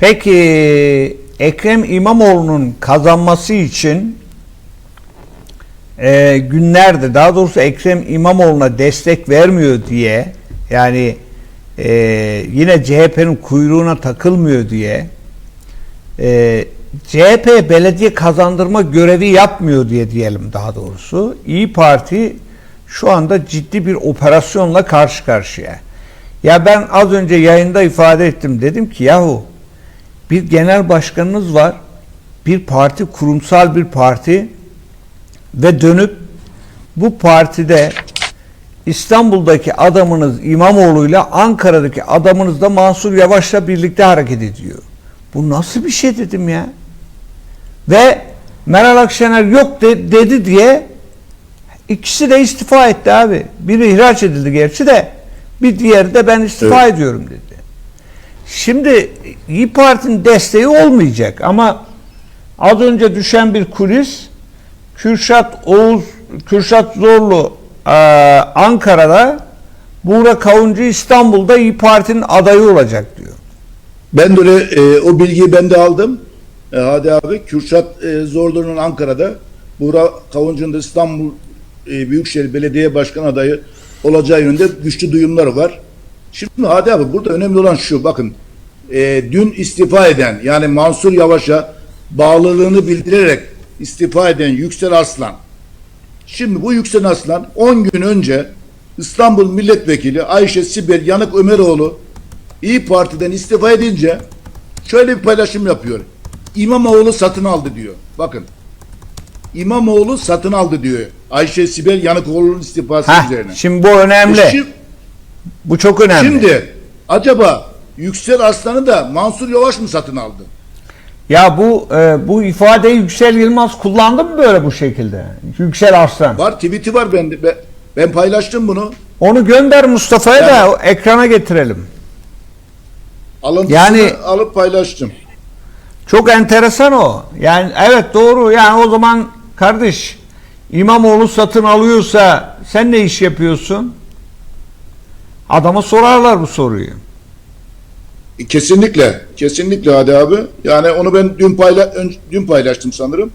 Peki Ekrem İmamoğlu'nun kazanması için e, günlerde daha doğrusu Ekrem İmamoğlu'na destek vermiyor diye yani e, yine CHP'nin kuyruğuna takılmıyor diye e, CHP belediye kazandırma görevi yapmıyor diye diyelim daha doğrusu. İyi Parti şu anda ciddi bir operasyonla karşı karşıya. Ya ben az önce yayında ifade ettim. Dedim ki yahu bir genel başkanınız var. Bir parti kurumsal bir parti ve dönüp bu partide İstanbul'daki adamınız İmamoğlu'yla Ankara'daki adamınız da Mansur Yavaş'la birlikte hareket ediyor. Bu nasıl bir şey dedim ya. Ve Meral Akşener yok de- dedi diye ikisi de istifa etti abi. Biri ihraç edildi gerçi de bir diğeri de ben istifa Evet. ediyorum dedi. Şimdi İyi Parti'nin desteği olmayacak ama az önce düşen bir kulis Kürşat Oğuz, Kürşat Zorlu eee, Ankara'da Buğra Kavuncu İstanbul'da İyi Parti'nin adayı olacak diyor. Ben de öyle e, o bilgiyi ben de aldım. E, hadi abi Kürşat e, Zorlu'nun Ankara'da, Buğra Kavuncu'nun da İstanbul e, Büyükşehir Belediye Başkan adayı olacağı yönünde güçlü duyumlar var. Şimdi hadi abi burada önemli olan şu bakın e, dün istifa eden yani Mansur Yavaş'a bağlılığını bildirerek istifa eden Yüksel Aslan Şimdi bu Yüksel Aslan 10 gün önce İstanbul Milletvekili Ayşe Sibel Yanık Ömeroğlu İyi Parti'den istifa edince şöyle bir paylaşım yapıyor. İmamoğlu satın aldı diyor. Bakın. İmamoğlu satın aldı diyor. Ayşe Sibel Yanıkoğlu'nun istifası Heh, üzerine. şimdi bu önemli. Şi- bu çok önemli. Şimdi acaba Yüksel Aslan'ı da Mansur Yavaş mı satın aldı? Ya bu e, bu ifadeyi Yüksel Yılmaz kullandı mı böyle bu şekilde? Yüksel Arslan. Var tweet'i var bende. Ben, ben paylaştım bunu. Onu gönder Mustafa'ya da Yani- o ekrana getirelim. Alıntısını Yani- alıp paylaştım. Çok enteresan o. Yani evet doğru. Yani o zaman kardeş İmamoğlu satın alıyorsa sen ne iş yapıyorsun? Adama sorarlar bu soruyu. E, Kesinlikle. Kesinlikle hadi abi. Yani onu ben dün payla dün paylaştım sanırım.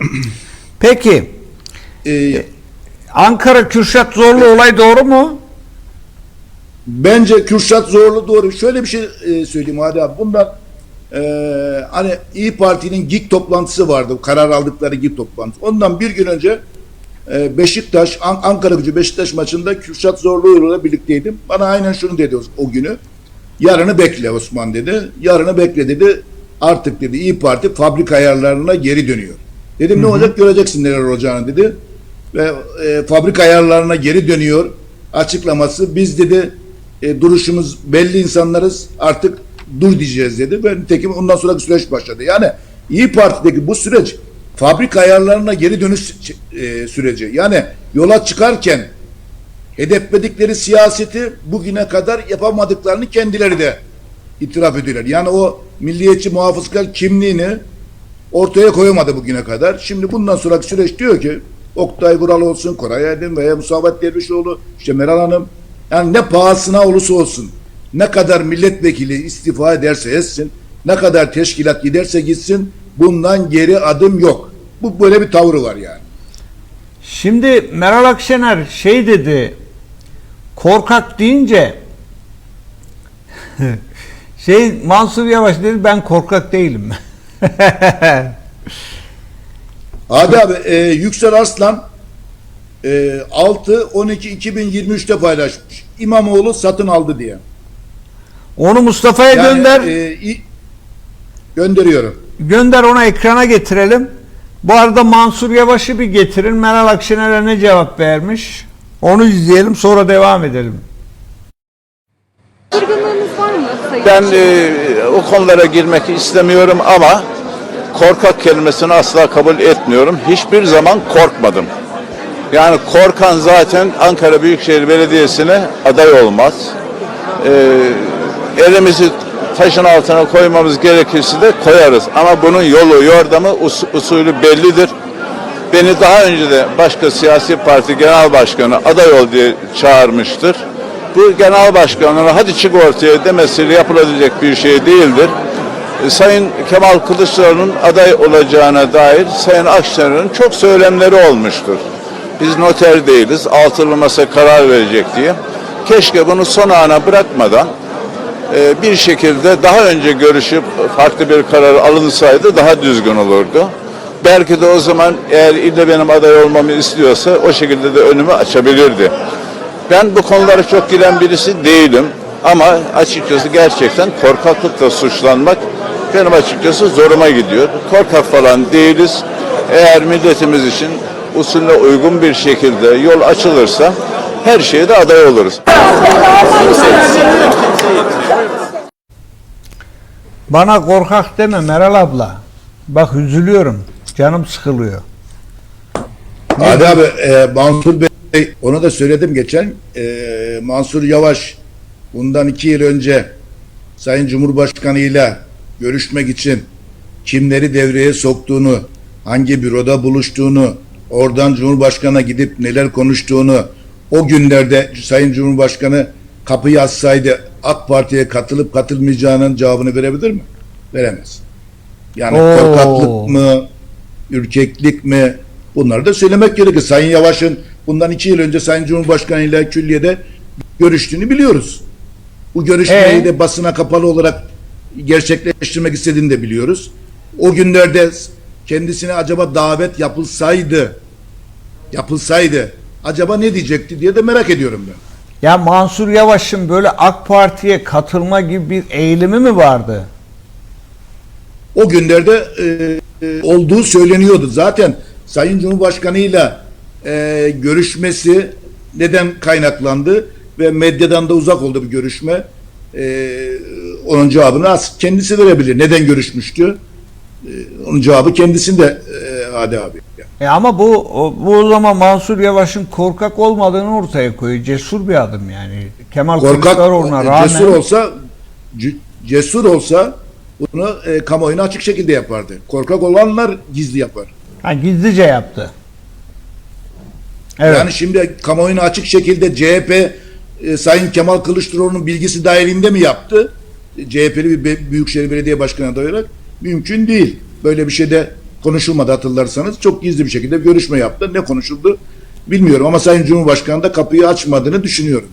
Peki Ee, Ankara Kürşat Zorlu olay doğru mu? bence Kürşat Zorlu doğru. Şöyle bir şey e, söyleyeyim hadi abi. Bundan e, hani İyi Parti'nin GİK toplantısı vardı. Karar aldıkları GİK toplantısı. Ondan bir gün önce e, Beşiktaş, An- Ankara gücü Beşiktaş maçında Kürşat Zorlu ile birlikteydim. Bana aynen şunu dedi o, günü. Yarını bekle Osman dedi. Yarını bekle dedi. Artık dedi İyi Parti fabrika ayarlarına geri dönüyor. Dedim ne olacak göreceksin neler olacağını dedi. Ve e, fabrika ayarlarına geri dönüyor açıklaması. Biz dedi e, duruşumuz belli insanlarız artık dur diyeceğiz dedi. Ve nitekim ondan sonraki süreç başladı. Yani İyi Parti'deki bu süreç fabrika ayarlarına geri dönüş e, süreci. Yani yola çıkarken hedefledikleri siyaseti bugüne kadar yapamadıklarını kendileri de itiraf ediyorlar. Yani o milliyetçi muhafızkar kimliğini ortaya koyamadı bugüne kadar. Şimdi bundan sonraki süreç diyor ki Oktay Vural olsun, Koray Erdem veya Musavat Dervişoğlu, işte Meral Hanım yani ne pahasına olursa olsun ne kadar milletvekili istifa ederse etsin, ne kadar teşkilat giderse gitsin bundan geri adım yok. Bu böyle bir tavrı var yani. Şimdi Meral Akşener şey dedi korkak deyince şey Mansur Yavaş dedi ben korkak değilim. Hadi abi e, Yüksel Arslan e, 6-12-2023'te paylaşmış. İmamoğlu satın aldı diye. Onu Mustafa'ya Yani, gönder. e, gönderiyorum. Gönder ona ekrana getirelim. Bu arada Mansur Yavaş'ı bir getirin. Meral Akşener'e ne cevap vermiş? Onu izleyelim sonra devam edelim. Kırgınlığınız var mı Sayın Ben e, o konulara girmek istemiyorum ama korkak kelimesini asla kabul etmiyorum. Hiçbir zaman korkmadım. Yani korkan zaten Ankara Büyükşehir Belediyesi'ne aday olmaz. E, elimizi taşın altına koymamız gerekirse de koyarız. Ama bunun yolu, yordamı, us- usulü bellidir. Beni daha önce de başka siyasi parti genel başkanı aday ol diye çağırmıştır. Bu genel başkanlara hadi çık ortaya demesiyle yapılabilecek bir şey değildir. E, Sayın Kemal Kılıçdaroğlu'nun aday olacağına dair Sayın Akşener'in çok söylemleri olmuştur. Biz noter değiliz, altılı masa karar verecek diye. Keşke bunu son ana bırakmadan e, bir şekilde daha önce görüşüp farklı bir karar alınsaydı daha düzgün olurdu. Belki de o zaman eğer ille benim aday olmamı istiyorsa o şekilde de önümü açabilirdi. Ben bu konulara çok giren birisi değilim ama açıkçası gerçekten korkaklıkla suçlanmak benim açıkçası zoruma gidiyor. Korkak falan değiliz. Eğer milletimiz için usulüne uygun bir şekilde yol açılırsa her şeye de aday oluruz. Bana korkak deme Meral abla. Bak üzülüyorum. Canım sıkılıyor. Hadi abi e, Mansur Bey onu da söyledim geçen e, Mansur Yavaş bundan iki yıl önce Sayın Cumhurbaşkanı ile görüşmek için kimleri devreye soktuğunu hangi büroda buluştuğunu oradan Cumhurbaşkanı'na gidip neler konuştuğunu o günlerde Sayın Cumhurbaşkanı kapıyı açsaydı AK Parti'ye katılıp katılmayacağının cevabını verebilir mi? Veremez. Yani Oo. korkaklık mı, ürkeklik mi? Bunları da söylemek gerekir. Sayın Yavaş'ın bundan iki yıl önce Sayın Cumhurbaşkanı ile külliyede görüştüğünü biliyoruz. Bu görüşmeyi Ee? de basına kapalı olarak gerçekleştirmek istediğini de biliyoruz. O günlerde kendisine acaba davet yapılsaydı yapılsaydı acaba ne diyecekti diye de merak ediyorum ben. Ya Mansur Yavaş'ın böyle AK Parti'ye katılma gibi bir eğilimi mi vardı? o günlerde e, e, olduğu söyleniyordu. Zaten Sayın Cumhurbaşkanı ile e, görüşmesi neden kaynaklandı ve medyadan da uzak oldu bir görüşme. E, onun cevabını kendisi verebilir. Neden görüşmüştü? E, onun cevabı kendisinde e, Hadi abi. E ama bu bu o zaman Mansur Yavaş'ın korkak olmadığını ortaya koyuyor. Cesur bir adım yani. Kemal Korkak Kılıçdaroğlu'na e, rağmen cesur olsa cesur olsa bunu e, kamuoyuna açık şekilde yapardı. Korkak olanlar gizli yapar. ha, gizlice yaptı. Evet. Yani şimdi kamuoyuna açık şekilde CHP e, Sayın Kemal Kılıçdaroğlu'nun bilgisi dahilinde mi yaptı? E, CHP'li bir Büyükşehir Belediye Başkanı olarak mümkün değil. Böyle bir şey de konuşulmadı hatırlarsanız. Çok gizli bir şekilde görüşme yaptı. Ne konuşuldu bilmiyorum ama Sayın Cumhurbaşkanı da kapıyı açmadığını düşünüyorum.